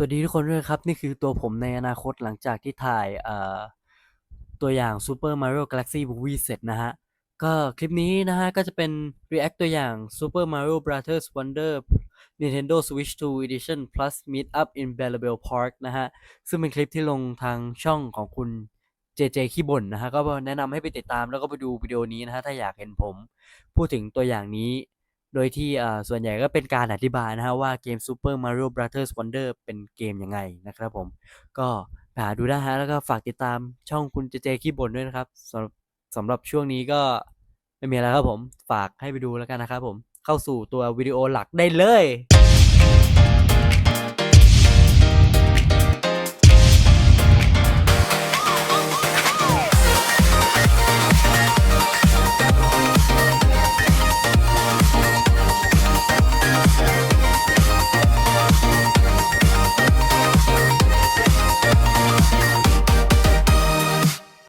สวัสดีทุกคนด้วยครับ นี่คือตัวผมในอนาคตหลังจากที่ถ่ายตัวอย่าง Super Mario Galaxy Movie เสร็จนะฮะ ก็คลิปนี้นะฮะ ก็จะเป็น react ตัวอย่าง Super Mario Brothers Wonder Nintendo Switch 2 Edition Plus Meet Up in Belleville Park นะฮะ ซึ่งเป็นคลิปที่ลงทางช่องของคุณ JJ ขี้บ่นนะฮะ ก็แนะนำให้ไปติดตามแล้วก็ไปดูวิดีโอนี้นะฮะ ถ้าอยากเห็นผม พูดถึงตัวอย่างนี้ โดยที่ส่วนใหญ่ก็เป็นการอธิบายนะฮะว่าเกม Super Mario Brothers Wonder เป็นเกมยังไงนะครับผม ก็ไปหาดูได้ฮะแล้วก็ฝากติดตามช่องคุณเจเจขี้บ่นด้วยนะครับสำหรับสำหรับช่วงนี้ก็ไม่มีอะไรครับผม ฝากให้ไปดูแล้วกันนะครับผม เข้าสู่ตัววิดีโอหลักได้เลย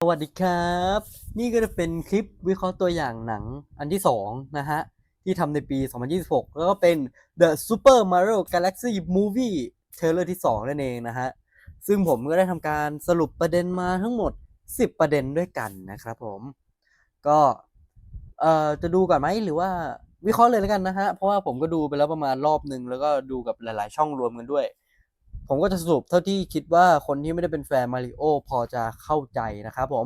วัสดีครับ นี่ก็จะเป็นคลิปวิเคราะห์ตัวอย่างหนังอันที่ 2 นะฮะ ที่ทำในปี 2026 แล้วก็เป็น The Super Mario Galaxy Movie เทเลอร์ที่ 2 นั่นเองนะฮะ ซึ่งผมก็ได้ทำการสรุปประเด็นมาทั้งหมด 10 ประเด็นด้วยกันนะครับผม ก็เอ่อจะดูก่อนไหมหรือว่าวิเคราะห์เลยแล้วกันนะฮะ เพราะว่าผมก็ดูไปแล้วประมาณรอบหนึ่งแล้วก็ดูกับหลาย ๆ ช่องรวมกันด้วย ผมก็จะสรุปเท่าที่คิดว่าคนที่ไม่ได้เป็นแฟนมาริโอพอจะเข้าใจนะครับผม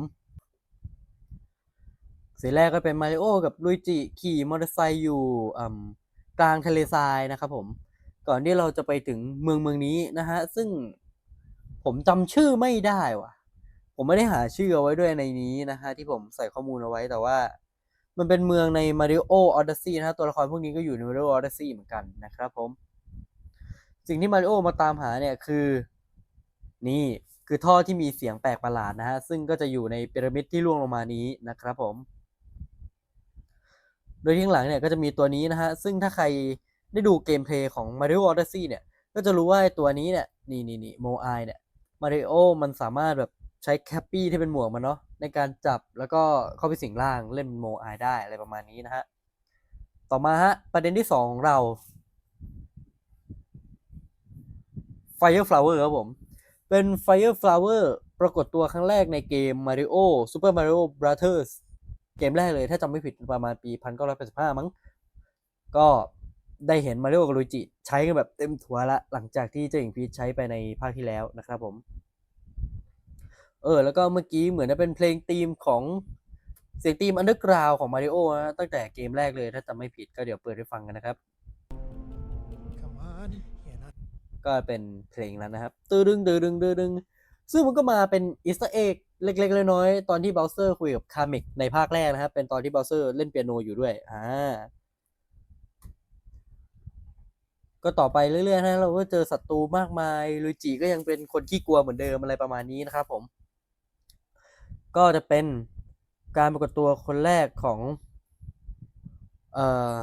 สีแรกก็เป็นมาริโอกับลุยจิขี่มอเตอร์ไซค์อยู่กลางทะเลทรายนะครับผมก่อนที่เราจะไปถึงเมืองเมืองนี้นะฮะซึ่งผมจำชื่อไม่ได้ว่ะ ผมไม่ได้หาชื่อเอาไว้ด้วยในนี้นะฮะที่ผมใส่ข้อมูลเอาไว้แต่ว่า มันเป็นเมืองใน Mario Odyssey นะฮะตัวละครพวกนี้ก็อยู่ใน Mario Odyssey เหมือนกันนะครับผม สิ่งที่มาริโอมาตามหาเนี่ยคือ นี่คือท่อที่มีเสียงแปลกประหลาดนะฮะ ซึ่งก็จะอยู่ในพีระมิดที่ล่วงลงมานี้นะครับผม โดยที่ข้างหลังเนี่ยก็จะมีตัวนี้นะฮะ ซึ่งถ้าใครได้ดูเกมเพลย์ของ Mario Odyssey เนี่ย ก็จะรู้ว่าตัวนี้เนี่ย นี่นี่นี่โมไอเนี่ยมาริโอมันสามารถแบบใช้แคปปี้ที่เป็นหมวกมันเนาะในการจับแล้วก็เข้าไปสิงร่างเล่นโมไอได้อะไรประมาณนี้นะฮะ ต่อมาฮะประเด็นที่สองของเรา Fire Flower ครับผม เป็น Fire Flower ปรากฏตัวครั้งแรกในเกม Mario Super Mario Brothers เกมแรกเลยถ้าจำไม่ผิดประมาณปี 1985 มั้ง ก็ได้เห็นมาริโอกับลุยจิ ใช้กันแบบเต็มถัวละ หลังจากที่เจ้าหญิงพีชใช้ไปในภาคที่แล้วนะครับผม เออ แล้วก็เมื่อกี้เหมือนจะเป็นเพลงธีมของเสียงธีม Underground ของมาริโอนะตั้งแต่เกมแรกเลยถ้าจำไม่ผิดก็เดี๋ยวเปิดให้ฟังกันนะครับ Come on, ก็เป็นเพลงนั้นนะครับตื้อดึงตื้อดึงตื้อดึงซึ่งมันก็มาเป็นอีสต์เอ็กเล็กๆน้อยๆตอนที่เบลเซอร์คุยกับคา m ิกในภาคแรกนะครับ เป็นตอนที่เบลเซอร์เล่นเปียโนอยู่ด้วยอ่าก็ต่อไปเรื่อยๆนะเราก็เจอศัตรูมากมายลุยจิก็ยังเป็นคนขี้กลัวเหมือนเดิมอะไรประมาณนี้นะครับผม ก็จะเป็นการปรากฏตัวคนแรกของเอ่อ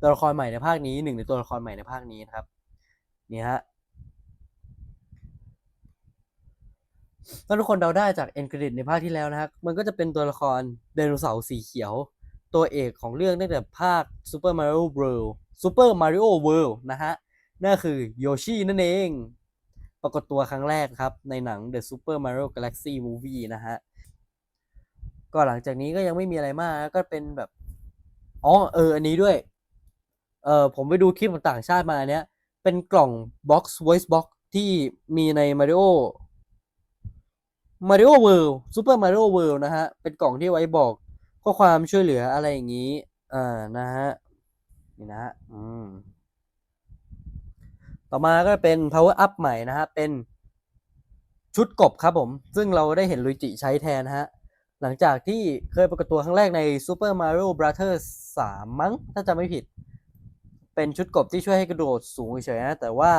ตัวละครใหม่ในภาคนี้หนึ่งในตัวละครใหม่ในภาคนี้นะครับ นี่ฮะถ้าทุกคนเดาได้จากเอ็นเครดิตในภาคที่แล้วนะครับมันก็จะเป็นตัวละครไดโนเสาร์สีเขียว ตัวเอกของเรื่องตั้งแต่ภาค Super Mario World Super Mario World นะฮะนั่นคือโยชินั่นเอง ปรากฏตัวครั้งแรกครับ ในหนัง The Super Mario Galaxy Movie นะฮะ ก็หลังจากนี้ก็ยังไม่มีอะไรมากก็เป็นแบบ อ๋อ เออ อันนี้ด้วย เออผมไปดูคลิปของต่างชาติมาเนี้ย เป็นกล่อง box voice box ที่มีใน Mario Mario World Super Mario World นะฮะ เป็นกล่องที่ไว้บอกข้อความช่วยเหลืออะไรอย่างนี้ อ่า นะฮะ นี่นะฮะ อืม ต่อมาก็เป็น power up ใหม่นะฮะ เป็นชุดกบครับผม ซึ่งเราได้เห็นลุยจิใช้แทนฮะ หลังจากที่เคยปรากฏตัวครั้งแรกใน Super Mario Brothers 3 มั้ง ถ้าจำไม่ผิด เป็นชุดกบที่ช่วยให้กระโดดสูงเฉยๆนะแต่ว่า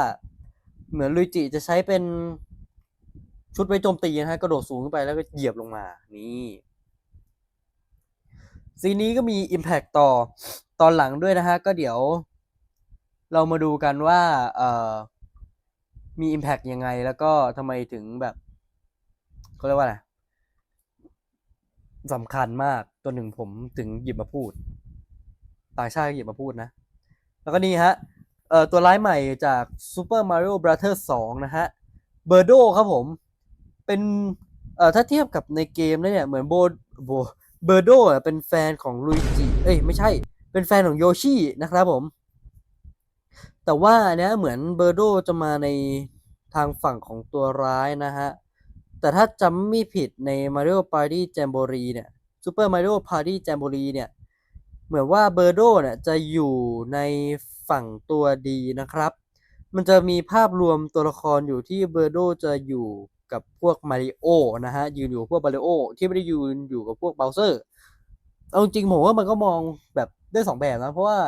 เหมือนลุยจิจะใช้เป็นชุดไว้โจมตีนะฮะกระโดดสูงขึ้นไปแล้วก็เหยียบลงมา นี่ซีนนี้ก็มี Impact ต่อตอนหลังด้วยนะฮะ ก็เดี๋ยว เรามาดูกันว่าเอ่อมี Impact ยังไงแล้วก็ทำไมถึงแบบเขาเรียกว่าอะไรสำคัญมากตัวหนึ่งผมถึงหยิบมาพูด ต่างชาติหยิบมาพูดนะ แล้วก็นี่ฮะเอ่อตัวร้ายใหม่จาก Super Mario Brothers 2 นะฮะเบอร์โดครับผม เป็นเอ่อถ้าเทียบกับในเกมเนี่ยเหมือนโบโบเบอร์โดเป็นแฟนของลุยจิเอ้ยไม่ใช่เป็นแฟนของโยชินะครับผม แต่ว่าเนี้ยเหมือนเบอร์โดจะมาในทางฝั่งของตัวร้ายนะฮะ แต่ถ้าจำไม่ผิดใน Mario Party Jamboree เนี่ย Super Mario Party Jamboree เนี่ย เหมือนว่าเบอร์โดเนี่ยจะอยู่ในฝั่งตัวดีนะครับ มันจะมีภาพรวมตัวละครอยู่ที่เบอร์โดจะอยู่กับพวกมาริโอนะฮะยืนอยู่พวกมาริโอที่ไม่ได้ยืนอยู่กับพวกเบลเซอร์เอาจริงผมว่ามันก็มองแบบได้สองแบบนะเพราะว่า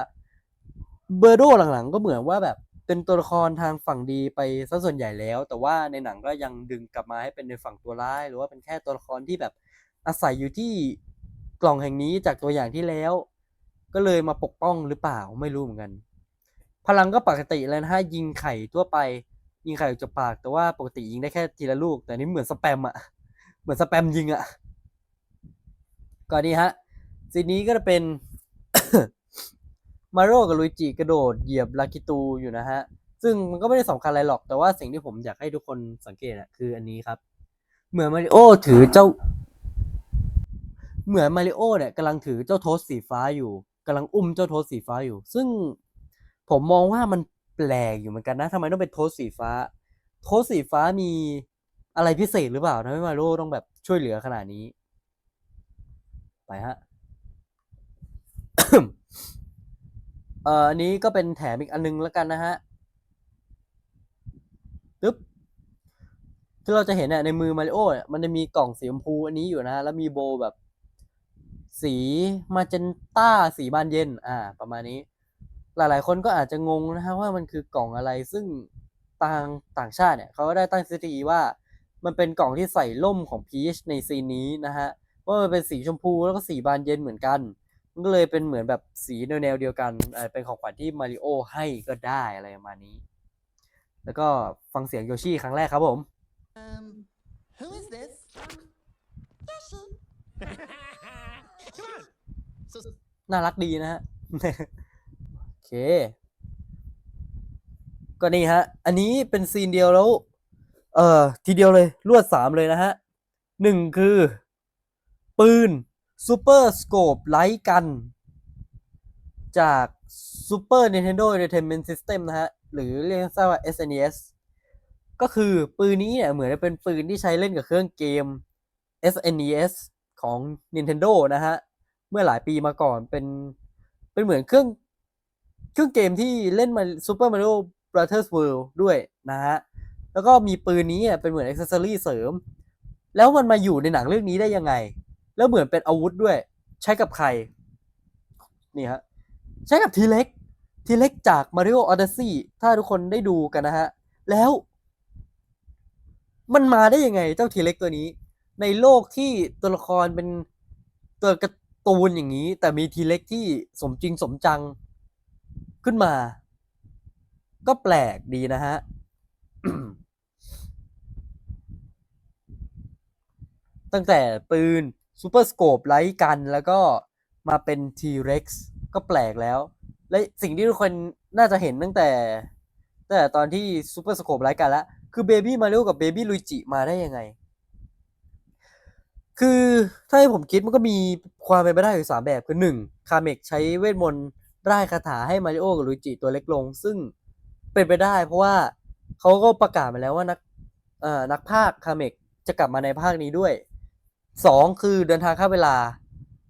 เบอร์โดหลังๆ ก็เหมือนว่าแบบเป็นตัวละครทางฝั่งดีไปซะส่วนใหญ่แล้ว แต่ว่าในหนังก็ยังดึงกลับมาให้เป็นในฝั่งตัวร้าย หรือว่าเป็นแค่ตัวละครที่แบบอาศัยอยู่ที่กล่องแห่งนี้จากตัวอย่างที่แล้ว ก็เลยมาปกป้องหรือเปล่าไม่รู้เหมือนกัน พลังก็ปกติเลยนะฮะยิงไข่ทั่วไป ยิงไข่ออกจากปาก แต่ว่าปกติยิงได้แค่ทีละลูก แต่นี่เหมือนสแปมอะเหมือนสแปมยิงอะก็นี่ฮะซีนนี้ก็จะเป็นมาโร่กับลุยจิกระโดดเหยียบลากิตูอยู่นะฮะ ซึ่งมันก็ไม่ได้สำคัญอะไรหรอกแต่ว่าสิ่งที่ผมอยากให้ทุกคนสังเกตอะคืออันนี้ครับ เหมือนมาริโอถือเจ้า เหมือนมาริโอเนี่ยกำลังถือเจ้าโทสสีฟ้าอยู่ กำลังอุ้มเจ้าโทสสีฟ้าอยู่ ซึ่งผมมองว่ามันแปลกอยู่เหมือนกันนะทำไมต้องเป็นโทสสีฟ้า โทสสีฟ้ามีอะไรพิเศษหรือเปล่าทำให้มาริโอต้องแบบช่วยเหลือขนาดนี้ ไปฮะเอ่ออันนี้ก็เป็นแถมอีกอันนึงแล้วกันนะฮะปึ๊บที่เราจะเห็นเนี่ยในมือมาริโอเนี่ยมันจะมีกล่องสีชมพูอันนี้อยู่นะฮะแล้วมีโบว์แบบ สีมาเจนต้าสีบานเย็น อ่า ประมาณนี้ หลายๆ คนก็อาจจะงงนะฮะว่ามันคือกล่องอะไรซึ่งต่างต่างชาติเนี่ยเขาก็ได้ตั้งทฤษฎีว่า มันเป็นกล่องที่ใส่ล่มของพีชในซีนนี้นะฮะว่ามันเป็นสีชมพูแล้วก็สีบานเย็นเหมือนกันมันก็เลยเป็นเหมือนแบบสีแนวๆเดียวกันเออเป็นของขวัญที่มาริโอให้ก็ได้อะไรประมาณนี้ แล้วก็ฟังเสียงโยชิครั้งแรกครับผม Um, who is this? Yoshi. น่ารักดีนะฮะโอเค ก็นี่ฮะ อันนี้เป็นซีนเดียวแล้ว เอ่อ ทีเดียวเลยรวดสามเลยนะฮะหนึ่งคือ ปืนซูเปอร์สโคปไลท์กัน จาก Super Nintendo Entertainment System นะฮะ หรือเรียกสั้นว่า SNES ก็คือปืนนี้เนี่ยเหมือนจะเป็นปืนที่ใช้เล่นกับเครื่องเกม SNES ของ Nintendo นะฮะ เมื่อหลายปีมาก่อนเป็นเป็นเหมือนเครื่องเครื่องเกมที่เล่นมา Super Mario Brothers World ด้วยนะฮะ แล้วก็มีปืนนี้เป็นเหมือนอ c เซ s ซอรี่เสริม แล้วมันมาอยู่ในหนังเรื่องนี้ได้ยังไง แล้วเหมือนเป็นอาวุธด้วย ใช้กับใคร นี่ฮะ ใช้กับทีเล็ก ทีเล็กจาก Mario Odyssey ถ้าทุกคนได้ดูกันนะฮะ แล้ว มันมาได้ยังไงเจ้าทีเล็กตัวนี้ ในโลกที่ตัวละครเป็นตัวกร์ ตูนอย่างนี้ แต่มีทีเล็กที่สมจริงสมจังขึ้นมา ก็แปลกดีนะฮะตั้งแต่ปืนซูเปอร์สโคปไลท์กันแล้วก็มาเป็น T-Rex ก็แปลกแล้ว และสิ่งที่ทุกคนน่าจะเห็นตั้งแต่ตั้งแต่ตอนที่ซูเปอร์สโคปไลท์กันแล้ว คือเบบี้มาริโอกับเบบี้ลุยจิมาได้ยังไง คือถ้าให้ผมคิดมันก็มีความเป็นไปได้อยู่สามแบบคือหนึ่งคาเมกใช้เวทมนต์ร่ายคาถาให้มาริโอกับลุยจิตัวเล็กลง ซึ่งเป็นไปได้เพราะว่าเขาก็ประกาศมาแล้วว่านักเอ่อนักภาคคาเมกจะกลับมาในภาคนี้ด้วยสองคือเดินทางข้ามเวลา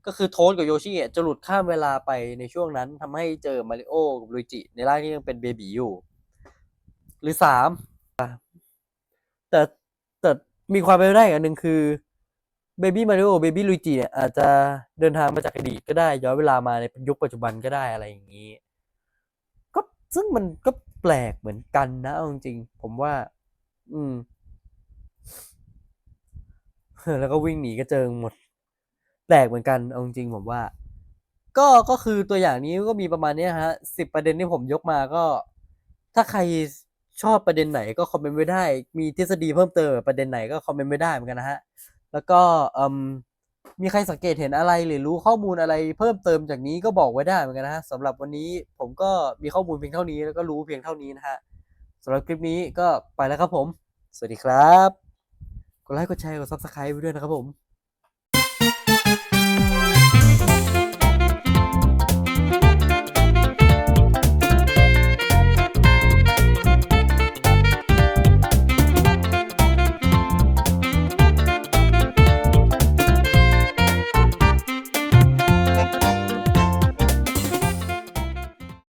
ก็คือโทสกับโยชิอะจะหลุดข้ามเวลาไปในช่วงนั้นทำให้เจอมาริโอกับลุยจิในร่างที่ยังเป็นเบบีอยู่ หรือสามแต่แต่มีความเป็นไปได้อีกอันหนึ่งคือ เบบี้มาริโอเบบี้ลุยจิเนี่ยอาจจะเดินทางมาจากอดีตก็ได้ ย้อนเวลามาในยุคปัจจุบันก็ได้อะไรอย่างนี้ ก็ซึ่งมันก็แปลกเหมือนกันนะเอาจริงผมว่า อืม แล้วก็วิ่งหนีกระเจิงหมด แปลกเหมือนกันเอาจริงผมว่า ก็ก็คือตัวอย่างนี้ก็มีประมาณนี้ฮะสิบประเด็นที่ผมยกมาก็ ถ้าใครชอบประเด็นไหนก็คอมเมนต์ไว้ได้ มีทฤษฎีเพิ่มเติมประเด็นไหนก็คอมเมนต์ไว้ได้เหมือนกันนะฮะ แล้วก็มมีใครสังเกตเห็นอะไรหรือรู้ข้อมูลอะไรเพิ่มเติมจากนี้ก็บอกไว้ได้เหมือนกันนะฮะสำหรับวันนี้ผมก็มีข้อมูลเพียงเท่านี้แล้วก็รู้เพียงเท่านี้นะฮะสำหรับคลิปนี้ก็ไปแล้วครับผม สวัสดีครับ กดไลค์กดแชร์กดซับสไคร b e ไว้ด้วยนะครับผม